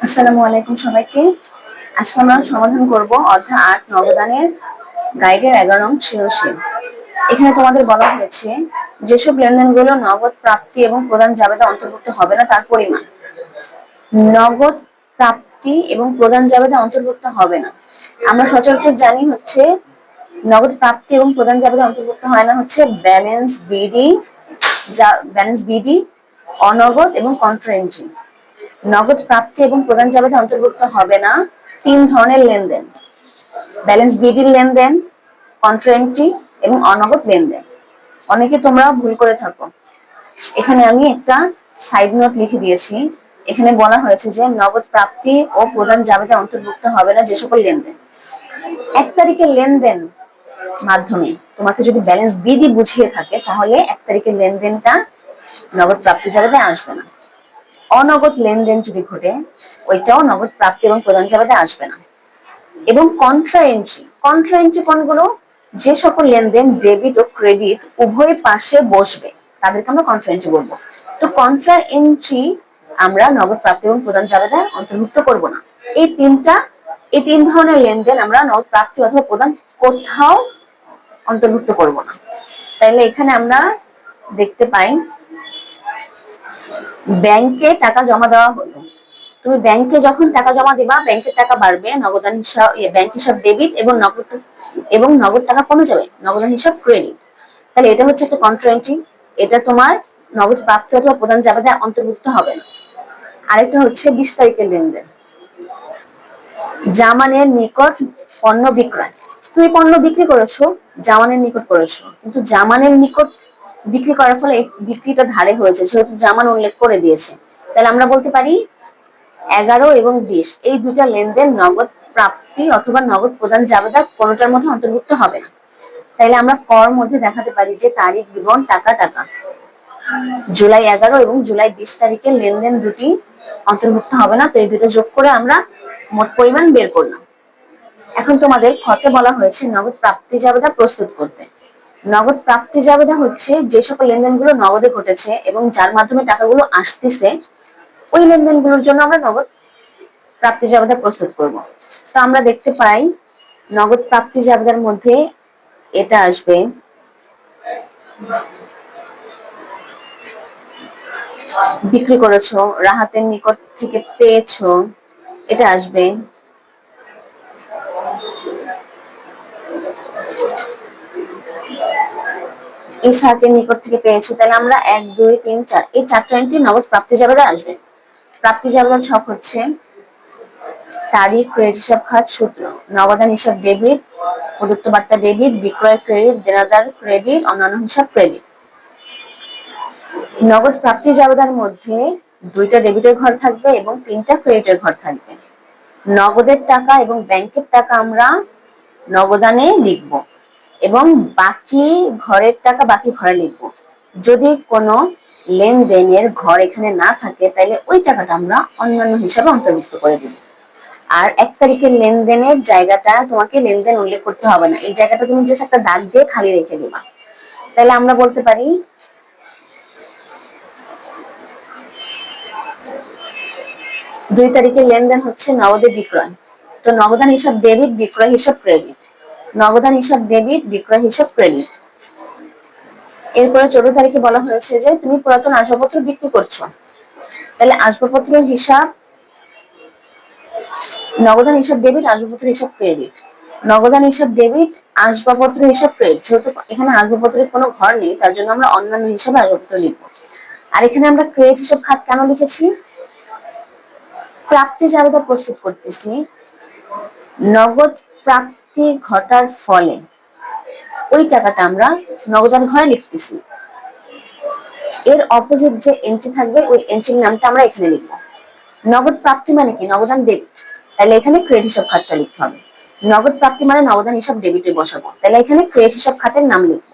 আসসালামু আলাইকুম সবাইকে। আজকে আমরা সমাধান করব অধ্যায় আট, নবদানের গাইডের এগারো নং সৃজনশীল এখানে তোমাদের বলা হয়েছে, যেসব লেনদেনগুলো নগদ প্রাপ্তি এবং প্রদান জাবেদা অন্তর্ভুক্ত হবে না, তার পরিমাণ। নগদ প্রাপ্তি এবং প্রদান জাবেদা অন্তর্ভুক্ত হবে না। আমরা সচরাচর জানি হচ্ছে, নগদ প্রাপ্তি এবং প্রদান জাবেদা অন্তর্ভুক্ত হয় না হচ্ছে ব্যালেন্স বিডি ব্যালেন্স বিডি, অনগদ এবং কন্ট্রা এন্ট্রি। নগদ প্রাপ্তি এবং প্রদান জাবেদা অন্তর্ভুক্ত হবে না। তিন ধরনের লেনদেন। ব্যালেন্স বিডির লেনদেন কন্ট্রা এন্ট্রি এবং অনগদ লেনদেন। অনেকে তোমরা ভুল করে থাকো। এখানে আমি একটা সাইড নোট লিখে দিয়েছি। এখানে বলা হয়েছে যে নগদ প্রাপ্তি ও প্রদান জাবেদা অন্তর্ভুক্ত হবে না যে সকল লেনদেন। এক তারিখের লেনদেন মাধ্যমে তোমাকে যদি ব্যালেন্স বিডি বুঝিয়ে থাকে, তাহলে এক তারিখের লেনদেনটা নগদ প্রাপ্তি জাবেদা আসবে না। অনগদ লেনদেন যদি ঘটে, ওইটাও নগদ প্রাপ্তি এবং প্রদান জাবেদা আসবে না। এবং কন্ট্রা এন্ট্রি কন্ট্রা এন্ট্রি কোনগুলো? যে সকল লেনদেন ডেবিট ও ক্রেডিট উভয় পাশে বসবে, তাদেরকে আমরা কন্ট্রা এন্ট্রি বলব। তো কন্ট্রা এন্ট্রি আমরা নগদ প্রাপ্তি এবং প্রদান জাবেদা অন্তর্ভুক্ত করব না। এই তিনটা, এই তিন ধরনের লেনদেন আমরা নগদ প্রাপ্তি অথবা প্রদান কোথাও অন্তর্ভুক্ত করব না। তাইলে এখানে আমরা দেখতে পাই ব্যাংকে টাকা জমা দেওয়া হলো। তুমি ব্যাংকে যখন টাকা জমা দিবা ব্যাংকের টাকা বাড়বে, নগদান হিসাব ব্যাংক হিসাব ডেবিট এবং নগদ এবং নগদ টাকা কমে যাবে, নগদান হিসাব ক্রেডিট তাহলে এটা হচ্ছে একটা কন্ট্রাএন্ট্রি এটা তোমার নগদ প্রাপ্তি অথবা প্রদান জাবেদা অন্তর্ভুক্ত হবে না। আরেকটা হচ্ছে বিশ তারিখের লেনদেন। জামানের নিকট পণ্য বিক্রয়। তুমি পণ্য বিক্রি করেছ, জামানের নিকট করেছ, কিন্তু জামানের নিকট বিক্রি করার ফলে বিক্রিটা ধারে হয়েছে সেহেতু জামান উল্লেখ করে দিয়েছে। তাহলে আমরা বলতে পারি এগারো এবং বিশ, এই দুটা লেনদেন নগদ প্রাপ্তি অথবা নগদ প্রদান জাবেদা কোনোটার মধ্যে অন্তর্ভুক্ত হবে না। তাইলে আমরা কর মধ্যে দেখাতে পারি যে তারিখ, বিবরণ, টাকা টাকা। জুলাই এগারো এবং জুলাই বিশ তারিখের লেনদেন দুটি অন্তর্ভুক্ত হবে না, তো এই দুটো যোগ করে আমরা মোট পরিমাণ বের করলাম। এখন তোমাদের খতে বলা হয়েছে নগদ প্রাপ্তি জাবেদা প্রস্তুত করতে। নগদ প্রাপ্তি জাবেদা হচ্ছে যে সকল লেনদেনগুলো নগদে ঘটেছে এবং যার মাধ্যমে টাকাগুলো আসতেছে, ওই লেনদেনগুলোর জন্য আমরা নগদ প্রাপ্তি জাবেদা প্রস্তুত করব। তো আমরা দেখতে পাই নগদ প্রাপ্তি জাবেদার মধ্যে এটা আসবে। বিক্রি করেছ, রাহাতের নিকট থেকে পেয়েছ, এটা আসবে। ইসহাকের নিকট থেকে পেয়েছ, তাহলে আমরা এক, দুই, তিন, চার। এই চারটা এন্ট্রি নগদ প্রাপ্তি জাবেদা আসবে। প্রাপ্তি জাবেদার ছক হচ্ছে তারিখ ক্রেডিট হিসাব, খাত, সূত্র। নগদান হিসাব ডেবিট প্রদত্ত বার্তা ডেবিট বিক্রয় ক্রেডিট দেনাদার ক্রেডিট অন্যান্য হিসাব ক্রেডিট নগদ প্রাপ্তি জাবেদার মধ্যে দুইটা ডেবিটের ঘর থাকবে এবং তিনটা ক্রেডিটের ঘর থাকবে। নগদের টাকা এবং ব্যাংকের টাকা আমরা নগদানে লিখব। এবং বাকি ঘরের টাকা বাকি ঘরে লিখব। যদি কোনো লেনদেনের ঘর এখানে না থাকে তাহলে ওই টাকাটা আমরা অন্যান্য হিসাবে অন্তর্ভুক্ত করে দিব। আর এক তারিখের লেনদেনের জায়গাটা তোমাকে লেনদেন উল্লেখ করতে হবে না। এই জায়গাটা তুমি জাস্ট একটা দাগ দিয়ে খালি রেখে দিবা। তাহলে আমরা বলতে পারি, দুই তারিখের লেনদেন হচ্ছে নগদে বিক্রয়। তো নগদান হিসাব ডেবিট বিক্রয় হিসাব ক্রেডিট নগদান হিসাব ডেবিট, বিক্রয় হিসাব ক্রেডিট। এরপরে চোদ্দ তারিখে বলা হয়েছে যে তুমি পুরাতন আসবাবপত্র বিক্রি করছ। তাহলে আসবাবপত্রের হিসাব, নগদান হিসাব ডেবিট আসবাবপত্র হিসাব ক্রেডিট। নগদান হিসাব ডেবিট আসবাবপত্র হিসাব ক্রেডিট। যেহেতু এখানে আসবাবপত্রের কোনো ঘর নেই, তার জন্য আমরা অন্যান্য হিসাবে আসবাবপত্র লিখব। আর এখানে আমরা ক্রেডিট হিসাব খাত কেন লিখেছি? প্রাপ্তি জাবেদা প্রস্তুত করতেছি। নগদ প্রাপ্তি ঘটার ফলে ওই টাকাটা আমরা নগদান ঘরে লিখতেছি। এর অপোজিট যে এন্ট্রি থাকবে, ওই এন্ট্রির নামটা আমরা এখানে লিখব। নগদ প্রাপ্তি মানে কি? নগদান ডেবিট তাহলে এখানে ক্রেডিট হিসাব খাতটা লিখতে হবে। নগদ প্রাপ্তি মানে নগদান হিসাব ডেবিটে বসাবো। তাহলে এখানে ক্রেডিট হিসাব খাতের নাম লিখব।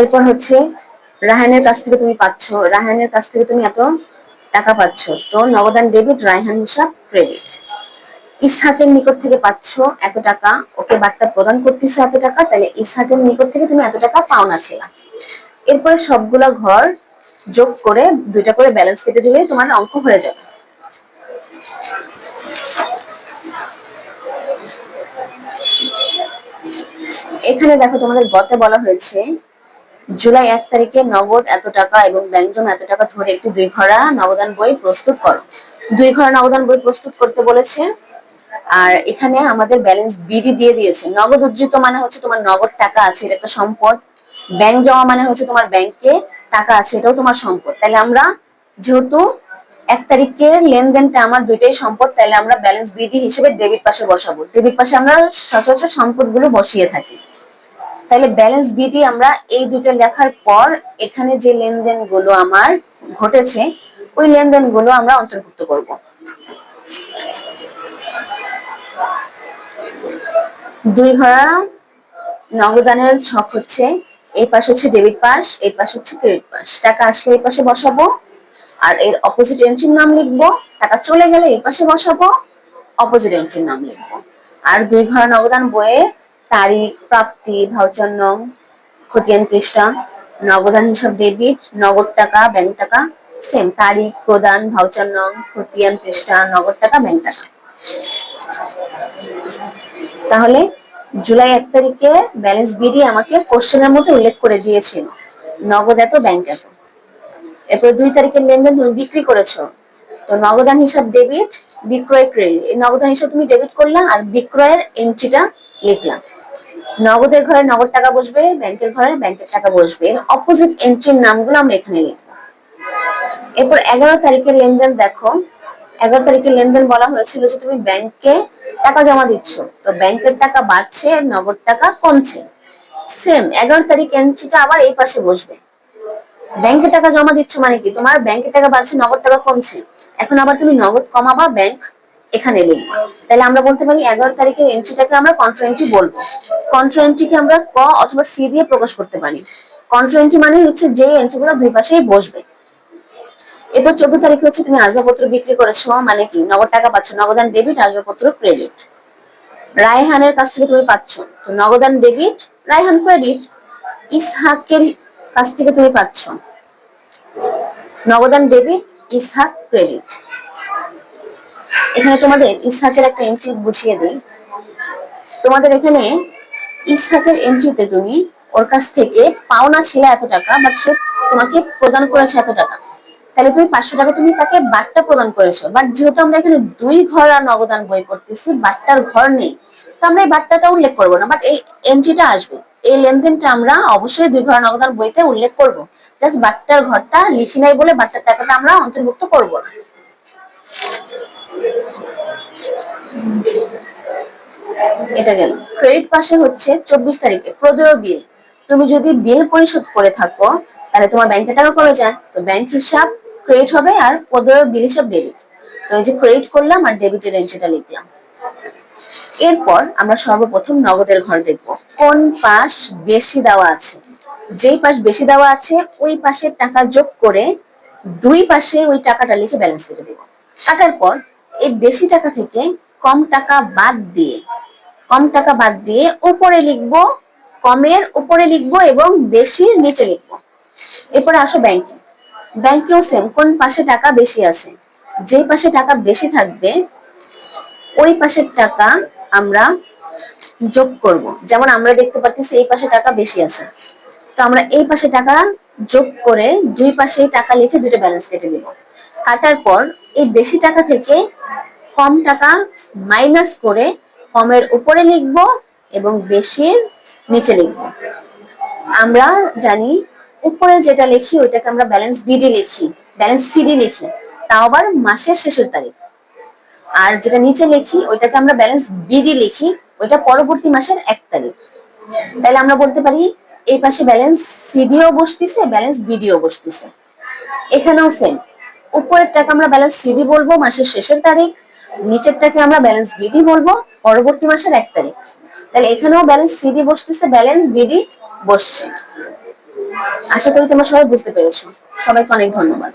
এরপর হচ্ছে, রাহানের কাছ থেকে তুমি পাচ্ছ। রাহানের কাছ থেকে তুমি এত টাকা পাচ্ছ। তো নগদান ডেবিট রায়হান হিসাব ক্রেডিট ইসহাকের নিকট থেকে পাচ্ছ এত টাকা। ওকে বার্তা প্রদান করতেছো এত টাকা, তাহলে ইসহাকের নিকট থেকে তুমি এত টাকা পাওনা ছিল। এরপরে সবগুলো ঘর যোগ করে দুইটা করে ব্যালেন্স কেটে দিলে তোমার অঙ্ক হয়ে যাবে। এখানে দেখো তোমাদের গতে বলা হয়েছে জুলাই এক তারিখে নগদ এত টাকা এবং ব্যাংক জমা এত টাকা ধরে একটি দুই ঘরা নগদান বই প্রস্তুত করো। দুই ঘরা নগদান বই প্রস্তুত করতে বলেছে, আর এখানে আমাদের ব্যালেন্স বিডি দিয়ে দিয়েছে। নগদ উদ্ধৃত মানে হচ্ছে তোমার নগদ টাকা আছে, এটা একটা সম্পদ। ব্যাংক জমা মানে হচ্ছে তোমার ব্যাংকে টাকা আছে, এটাও তোমার সম্পদ। তাহলে আমরা যেহেতু এক তারিখের লেনদেনটা আমার দুইটাই সম্পদ, তাহলে আমরা ব্যালেন্স বিডি হিসেবে ডেবিট পাশে বসাবো। ডেবিট পাশে আমরা সচরাচর সম্পদগুলো বসিয়ে থাকি। তাহলে ব্যালেন্স বিডি আমরা এই দুটো লেখার পর এখানে যে লেনদেনগুলো আমার ঘটেছে, ওই লেনদেনগুলো আমরা অন্তর্ভুক্ত করব। দুই ঘরা নগদানের ছক হচ্ছে, এই পাশ হচ্ছে ডেবিট পাস এই পাশ হচ্ছে ক্রেডিট পাস টাকা আসলে এই পাশে বসাবো, আর এর অপোজিট এন্ট্রির নাম লিখব, টাকা চলে গেলে এই পাশে বসাবো অপোজিট এন্ট্রির নাম লিখব। আর দুই ঘর নগদান বইয়ে তারিখ প্রাপ্তি ভাউচার নং, খতিয়ান পৃষ্ঠা, নগদান হিসাব ডেবিট নগদ টাকা ব্যাংক টাকা সেম তারিখ প্রদান ভাউচার নং, খতিয়ান পৃষ্ঠা, নগদ টাকা ব্যাংক টাকা। তাহলে জুলাই এক তারিখে ব্যালেন্স বিডি আমাকে কোশ্চেনের মধ্যে উল্লেখ করে দিয়েছিল, নগদ এত ব্যাংক এত। এরপর দুই তারিখের লেনদেন তুমি বিক্রি করেছ, তো নগদান হিসাব ডেবিট বিক্রয় ক্রেডিট এই নগদান হিসাব তুমি ডেবিট করলা আর বিক্রয়ের এন্ট্রিটা লিখলাম নগদের ঘরে নগদ টাকা বসবে, ব্যাংকের ঘরে ব্যাংকের টাকা বসবে। অপোজিট এন্ট্রির নামগুলো আমরা এখানে লিখব। এরপর এগারো তারিখের লেনদেন দেখো। এগারো তারিখের লেনদেন বলা হয়েছিল যে তুমি ব্যাংকে টাকা জমা দিচ্ছ। তো ব্যাংকের টাকা বাড়ছে, নগদ টাকা কমছে। সেম এগারো তারিখ এন্ট্রিটা আবার এই পাশে বসবে। ব্যাংকে টাকা জমা দিচ্ছ মানে কি? তোমার ব্যাংকে টাকা বাড়ছে, নগদ টাকা কমছে। এখন আবার তুমি নগদ কমাবা, ব্যাংক এখানে লিখবা। তাহলে আমরা বলতে পারি এগারো তারিখের এন্ট্রিটাকে আমরা কন্ট্রা এন্ট্রি বলব। কন্ট্রা এন্ট্রিকে আমরা ক অথবা সি দিয়ে প্রকাশ করতে পারি। কন্ট্রা এন্ট্রি মানে হচ্ছে যে এন্ট্রিগুলো দুই পাশেই বসবে। এরপর চোদ্দ তারিখে হচ্ছে তুমি আসবাবপত্র বিক্রি করেছ মানে কি, নগদ টাকা পাচ্ছ নগদান ডেবিট আসবাবপত্র ক্রেডিট রায়হানের কাছ থেকে তুমি পাচ্ছ, তো নগদান ডেবিট রায়হান ক্রেডিট ইসহাকের কাছ থেকে তুমি পাচ্ছ নগদান ডেবিট ইসহাক ক্রেডিট এখানে তোমাদের ইসহাকের একটা এন্ট্রি বুঝিয়ে দিই। তোমাদের এখানে ইসহাকের এন্ট্রিতে তুমি ওর কাছ থেকে পাওনা ছিল এত টাকা বাট সে তোমাকে প্রদান করেছে এত টাকা। তাহলে তুমি পাঁচশো টাকা তুমি তাকে বাট্টা প্রদান করেছ বাট যেহেতু আমরা এখানে দুই ঘর আর নগদান বই করতেছি বাট্টার ঘর নেই, তো আমরা এই বাট্টাটা উল্লেখ করব না বাট এই এন্ট্রিটা আসবে। এই লেনদেনটা আমরা অবশ্যই দুই ঘর নগদান বইতে উল্লেখ করব। জাস্ট বাট্টার ঘরটা লিখি নাই বলে বাট্টার টাকাটা আমরা অন্তর্ভুক্ত করব না। এটা গেল। ক্রেডিট পাশে হচ্ছে চব্বিশ তারিখে প্রদেয় বিল। তুমি যদি বিল পরিশোধ করে থাকো, তাহলে তোমার ব্যাংকে টাকা কমে যায়। তো ব্যাংক হিসাব ক্রেডিট হবে আর প্রদেয় বিল হিসাব ডেবিট তো এই যে ক্রেডিট করলাম আর ডেবিটের এন্ট্রিটা লিখলাম। এরপর আমরা সর্বপ্রথম নগদের ঘর দেখব। কোন পাশ বেশি দেওয়া আছে? যেই পাশ বেশি দেওয়া আছে, ওই পাশের টাকা যোগ করে দুই পাশে ওই টাকাটা লিখে ব্যালেন্স কেটে দেব। কাটার পর এই বেশি টাকা থেকে কম টাকা বাদ দিয়ে, কম টাকা বাদ দিয়ে উপরে লিখব, কমের উপরে লিখব এবং বেশির নিচে লিখব। এরপরে আসো ব্যাংকে ব্যাংকেও সেম কোন পাশে টাকা বেশি আছে? যেই পাশে টাকা বেশি থাকবে, ওই পাশের টাকা আমরা যোগ করব। যেমন আমরা দেখতে পাচ্ছি এই পাশে টাকা বেশি আছে। তো আমরা এই পাশে টাকা যোগ করে দুই পাশে টাকা লিখে দুটো ব্যালেন্স কেটে দিব। কাটার পর এই বেশি টাকা থেকে কম টাকা মাইনাস করে কমের উপরে লিখব এবং বেশির নিচে লিখব। আমরা জানি উপরে যেটা লিখি ওইটাকে আমরা ব্যালেন্স বিডি লিখি ব্যালেন্স সিডি লিখি। তাও আবার মাসের শেষের তারিখ। আর যেটা নিচে লিখি ওইটাকে আমরা ব্যালেন্স বিডি লিখি, ওইটা পরবর্তী মাসের এক তারিখ। তাহলে আমরা বলতে পারি এই পাশে ব্যালেন্স সিডিও বসতেছে ব্যালেন্স বিডিও বসতেছে। এখানেও সেম উপরের টাকা আমরা ব্যালেন্স সিডি বলব, মাসের শেষের তারিখ, নিচেরটাকে আমরা ব্যালেন্স বিডি বলব, পরবর্তী মাসের এক তারিখ। তাহলে এখানেও ব্যালেন্স সিডি বসতেছে ব্যালেন্স বিডি বসছে। আশা করি তোমরা সবাই বুঝতে পেরেছ। সবাইকে অনেক ধন্যবাদ।